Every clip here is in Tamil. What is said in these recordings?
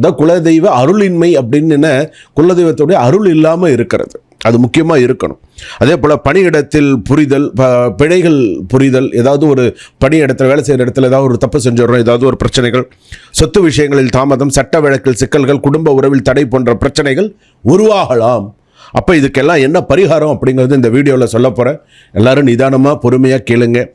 அதான் குலதெய்வ அருளின்மை அப்படின்னு என்ன? குலதெய்வத்துடைய அருள் இல்லாமல் இருக்கிறது. அது முக்கியமாக இருக்கணும். அதே போல் பணியிடத்தில் புரிதல் ப- பிழைகள் புரிதல் ஏதாவது ஒரு பணியிடத்தில் வேலை செய்கிற இடத்துல ஏதாவது ஒரு தப்பு செஞ்சிடறோம் ஏதாவது ஒரு பிரச்சனைகள் சொத்து விஷயங்களில் தாமதம் சட்ட வழக்கில் சிக்கல்கள் குடும்ப உறவில் தடை போன்ற பிரச்சனைகள் உருவாகலாம். அப்போ இதுக்கெல்லாம் என்ன பரிகாரம் அப்படிங்கிறது இந்த வீடியோவில் சொல்ல போகிறேன் எல்லாரும் நிதானமாக பொறுமையாக கேளுங்கள்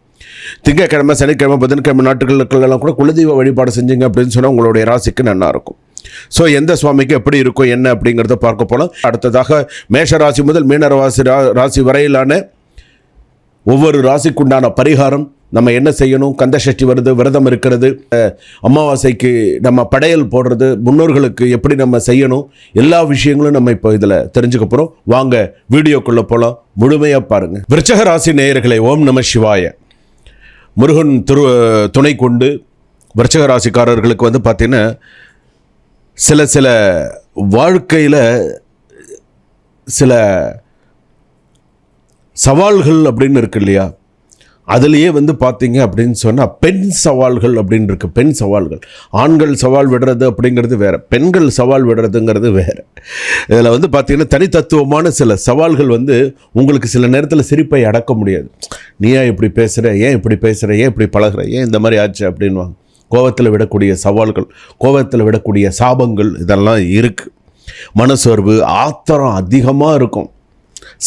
திங்கக்கிழமை சனிக்கிழமை புதன்கிழமை நாட்டுகளுக்கெல்லாம் கூட குலதெய்வ வழிபாடு செஞ்சீங்க அப்படின்னு சொன்னால் உங்களுடைய ராசிக்கு நல்லாயிருக்கும் ஸோ எந்த சுவாமிக்கு எப்படி இருக்கும் என்ன அப்படிங்கிறத பார்க்க போகலாம் அடுத்ததாக மேஷ ராசி முதல் மீன ராசி ரா- ராசி வரையிலான ஒவ்வொரு ராசிக்குண்டான பரிகாரம். நம்ம என்ன செய்யணும்? கந்த சஷ்டி வருது விரதம் இருக்கிறது அமாவாசைக்கு நம்ம படையல் போடுறது முன்னோர்களுக்கு எப்படி நம்ம செய்யணும்? எல்லா விஷயங்களும் நம்ம இப்போ இதில் தெரிஞ்சுக்க போகிறோம் வாங்க வீடியோக்குள்ளே போகலாம் முழுமையாக பாருங்கள் விருச்சக ராசி நேயர்களை ஓம் நம சிவாய. முருகன் திரு துணை கொண்டு விருச்சக ராசிக்காரர்களுக்கு வந்து பார்த்திங்கன்னா சில சில வாழ்க்கையில் சில சவால்கள் அப்படின்னு இருக்கு இல்லையா? அதுலேயே வந்து பார்த்தீங்க அப்படின்னு சொன்னால் பெண் சவால்கள் அப்படின்னு இருக்குது பெண் சவால்கள். ஆண்கள் சவால் விடுறது அப்படிங்கிறது வேற. பெண்கள் சவால் விடுறதுங்கிறது வேறு. இதில் வந்து பார்த்தீங்கன்னா தனித்தத்துவமான சில சவால்கள் வந்து உங்களுக்கு சில நேரத்தில் சிரிப்பை அடக்க முடியாது. நீ ஏன் இப்படி பேசுகிற ஏன் இப்படி பேசுகிற ஏன் இப்படி பழகுற? ஏன் இந்த மாதிரி ஆச்சு அப்படின்வாங்க கோவத்தில் விடக்கூடிய சவால்கள் கோவத்தில் விடக்கூடிய சாபங்கள் இதெல்லாம் இருக்குது மனசோர்வு ஆத்திரம் அதிகமாக இருக்கும்.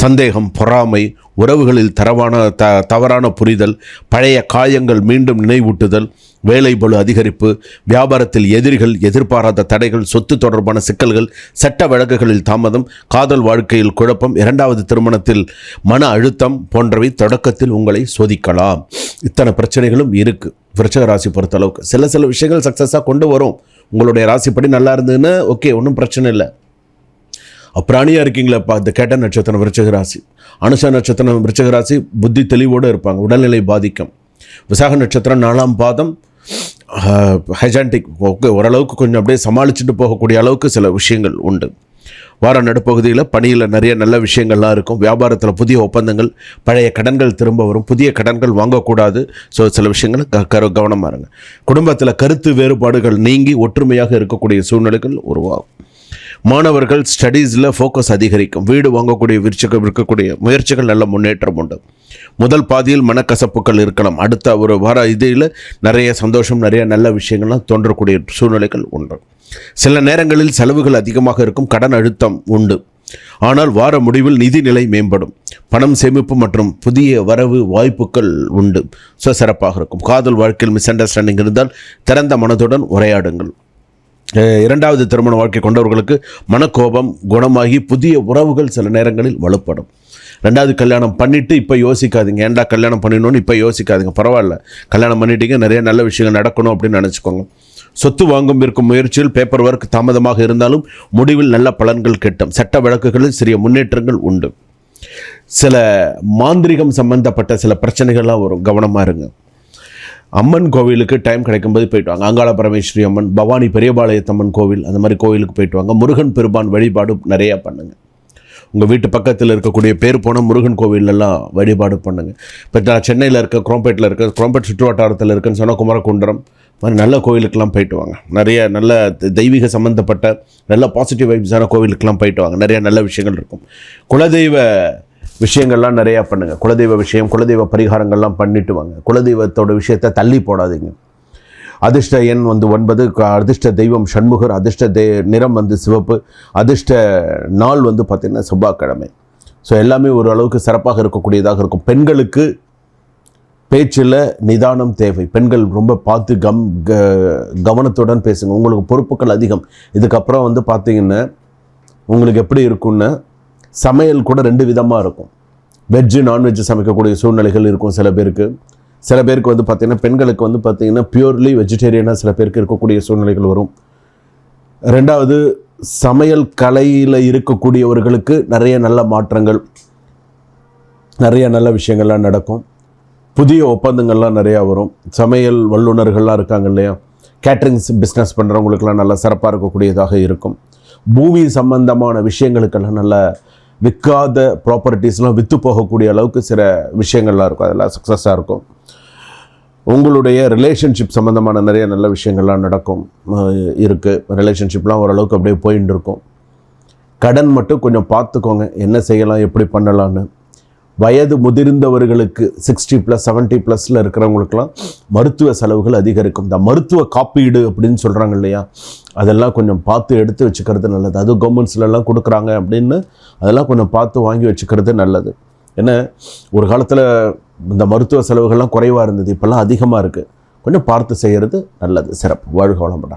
சந்தேகம் பொறாமை உறவுகளில் தரவான த தவறான புரிதல் பழைய காயங்கள் மீண்டும் நினைவூட்டுதல் வேலை பலு அதிகரிப்பு வியாபாரத்தில் எதிரிகள் எதிர்பாராத தடைகள் சொத்து தொடர்பான சிக்கல்கள் சட்ட வழக்குகளில் தாமதம் காதல் வாழ்க்கையில் குழப்பம் இரண்டாவது திருமணத்தில் மன அழுத்தம் போன்றவை தொடக்கத்தில் உங்களை சோதிக்கலாம். இத்தனை பிரச்சனைகளும் இருக்குது விருச்சக ராசி பொறுத்த அளவுக்கு சில சில விஷயங்கள் சக்ஸஸாக கொண்டு வரும். உங்களுடைய ராசிப்படி நல்லா இருந்ததுன்னா ஓகே ஒன்றும் பிரச்சனை இல்லை. அப்புறாணியாக இருக்கீங்களேப்பா இந்த கேட்ட நட்சத்திரம் விருச்சகராசி அனுச நட்சத்திரம் விருச்சகராசி புத்தி தெளிவோடு இருப்பாங்க. உடல்நிலை பாதிக்கும். விசாக நட்சத்திரம் நாலாம் பாதம் ஹெஜான்டிக் ஓகே ஓரளவுக்கு கொஞ்சம் அப்படியே சமாளிச்சுட்டு போகக்கூடிய அளவுக்கு சில விஷயங்கள் உண்டு. வார நடுப்பகுதியில் பணியில் நிறைய நல்ல விஷயங்கள்லாம் இருக்கும். வியாபாரத்தில் புதிய ஒப்பந்தங்கள் பழைய கடன்கள் திரும்ப வரும். புதிய கடன்கள் வாங்கக்கூடாது. ஸோ சில விஷயங்கள் க கரு கவனமாக இருங்க. குடும்பத்தில் கருத்து வேறுபாடுகள் நீங்கி ஒற்றுமையாக இருக்கக்கூடிய சூழ்நிலைகள் உருவாகும். மாணவர்கள் ஸ்டடீஸில் ஃபோக்கஸ் அதிகரிக்கும். வீடு வாங்கக்கூடிய விருச்சகம் இருக்கக்கூடிய முயற்சிகள் நல்ல முன்னேற்றம் உண்டு. முதல் பாதியில் மனக்கசப்புகள் இருக்கலாம். அடுத்த ஒரு வார இதில் நிறைய சந்தோஷம் நிறைய நல்ல விஷயங்கள்லாம் தோன்றக்கூடிய சூழ்நிலைகள் உண்டு. சில நேரங்களில் செலவுகள் அதிகமாக இருக்கும் கடன் அழுத்தம் உண்டு. ஆனால் வார முடிவில் நிதி நிலை மேம்படும். பணம் சேமிப்பு மற்றும் புதிய வரவு வாய்ப்புகள் உண்டு. சிறப்பாக இருக்கும். காதல் வாழ்க்கையில் மிஸ் அண்டர்ஸ்டாண்டிங் இருந்தால் திறந்த மனதுடன் உரையாடுங்கள். இரண்டாவது திருமண வாழ்க்கை கொண்டவர்களுக்கு மனக்கோபம் குணமாகி புதிய உறவுகள் சில நேரங்களில் வலுப்படும். ரெண்டாவது கல்யாணம் பண்ணிவிட்டு இப்போ யோசிக்காதீங்க. ஏன்டா கல்யாணம் பண்ணிடணும்னு இப்போ யோசிக்காதீங்க. பரவாயில்ல. கல்யாணம் பண்ணிட்டீங்க நிறைய நல்ல விஷயங்கள் நடக்கணும் அப்படின்னு நினச்சிக்கோங்க. சொத்து வாங்கும் இருக்கும் முயற்சியில் பேப்பர் ஒர்க் தாமதமாக இருந்தாலும் முடிவில் நல்ல பலன்கள் கிட்டும். சட்ட வழக்குகளில் சிறிய முன்னேற்றங்கள் உண்டு. சில மாந்திரிகம் சம்பந்தப்பட்ட சில பிரச்சனைகள்லாம் வரும். கவனமாக இருங்க. அம்மன் கோவிலுக்கு டைம் கிடைக்கும்போது போயிட்டு வாங்க அங்காள பரமேஸ்வரி அம்மன் பவானி பெரியபாளையத்தம்மன் கோவில் அந்த மாதிரி கோவிலுக்கு போயிட்டு வாங்க முருகன் பெருமான் வழிபாடு நிறையா பண்ணுங்கள் உங்கள் வீட்டு பக்கத்தில் இருக்கக்கூடிய பேர் போன முருகன் கோவிலெல்லாம் வழிபாடு பண்ணுங்கள் இப்போ நான் சென்னையில் இருக்க குரோம்பேட்டில் இருக்க குரோம்பேட் சுற்றுவட்டாரத்தில் இருக்குன்னு சொன்னால் குமரகுண்டரம் மாதிரி நல்ல கோவிலுக்கெல்லாம் போயிட்டு வாங்க நிறைய நல்ல தெ- தெய்வீக சம்மந்தப்பட்ட நல்ல பாசிட்டிவ் வைப்ஸான கோவிலுக்கெல்லாம் போயிட்டு வாங்க நிறைய நல்ல விஷயங்கள் இருக்கும். குலதெய்வ விஷயங்கள்லாம் நிறையா பண்ணுங்கள் குலதெய்வ விஷயம் குலதெய்வ பரிகாரங்கள்லாம் பண்ணிட்டு வாங்க. குலதெய்வத்தோட விஷயத்தை தள்ளி போடாதீங்க. அதிர்ஷ்ட எண் வந்து ஒன்பது க- அதிர்ஷ்ட தெய்வம் சண்முகர் அதிர்ஷ்ட தே நிறம் வந்து சிவப்பு அதிர்ஷ்ட நாள் வந்து பார்த்திங்கன்னா செவ்வாய்க்கிழமை. ஸோ எல்லாமே ஓரளவுக்கு சிறப்பாக இருக்கக்கூடியதாக இருக்கும். பெண்களுக்கு பேச்சில் நிதானம் தேவை. பெண்கள் ரொம்ப பார்த்து கம் க கவனத்துடன் பேசுங்க. உங்களுக்கு பொறுப்புகள் அதிகம். இதுக்கப்புறம் வந்து பார்த்திங்கன்னா உங்களுக்கு எப்படி இருக்குன்னு சமையல் கூட ரெண்டு விதமாக இருக்கும். வெஜ்ஜு நான்வெஜ்ஜு சமைக்கக்கூடிய சூழ்நிலைகள் இருக்கும் சில பேருக்கு. சில பேருக்கு வந்து பார்த்திங்கன்னா பெண்களுக்கு வந்து பார்த்திங்கன்னா பியூர்லி வெஜிடேரியனாக சில பேருக்கு இருக்கக்கூடிய சூழ்நிலைகள் வரும். ரெண்டாவது சமையல் கலையில் இருக்கக்கூடியவர்களுக்கு நிறைய நல்ல மாற்றங்கள் நிறைய நல்ல விஷயங்கள்லாம் நடக்கும். புதிய ஒப்பந்தங்கள்லாம் நிறையா வரும். சமையல் வல்லுநர்கள்லாம் இருக்காங்க இல்லையா? கேட்ரிங்ஸ் பிஸ்னஸ் பண்ணுறவங்களுக்கெல்லாம் நல்லா சிறப்பாக இருக்கக்கூடியதாக இருக்கும். பூமி சம்பந்தமான விஷயங்களுக்கெல்லாம் நல்ல விற்காத ப்ராப்பர்ட்டிஸ்லாம் விற்று போகக்கூடிய அளவுக்கு சில விஷயங்கள்லாம் இருக்கும். அதெல்லாம் சக்ஸஸாக இருக்கும். உங்களுடைய ரிலேஷன்ஷிப் சம்மந்தமான நிறைய நல்ல விஷயங்கள்லாம் நடக்கும். இருக்குது ரிலேஷன்ஷிப்லாம் ஓரளவுக்கு அப்படியே போயின்னு இருக்கும் கடன் மட்டும் கொஞ்சம் பார்த்துக்கோங்க. என்ன செய்யலாம் எப்படி பண்ணலான்னு வயது முதிர்ந்தவர்களுக்கு சிக்ஸ்டி ப்ளஸ் செவன்ட்டி ப்ளஸில் இருக்கிறவங்களுக்குலாம் மருத்துவ செலவுகள் அதிகரிக்கும். இந்த மருத்துவ காப்பீடு அப்படின்னு சொல்கிறாங்க இல்லையா? அதெல்லாம் கொஞ்சம் பார்த்து எடுத்து வச்சுக்கிறது நல்லது. அது கவர்மெண்ட்ஸ்லலாம் கொடுக்குறாங்க அப்படின்னு அதெல்லாம் கொஞ்சம் பார்த்து வாங்கி வச்சுக்கிறது நல்லது. ஏன்னா ஒரு காலத்தில் இந்த மருத்துவ செலவுகள்லாம் குறைவாக இருந்தது. இப்போல்லாம் அதிகமாக இருக்குது கொஞ்சம் பார்த்து செய்கிறது நல்லது. சிறப்பு. வாழ்க வளமுடன்.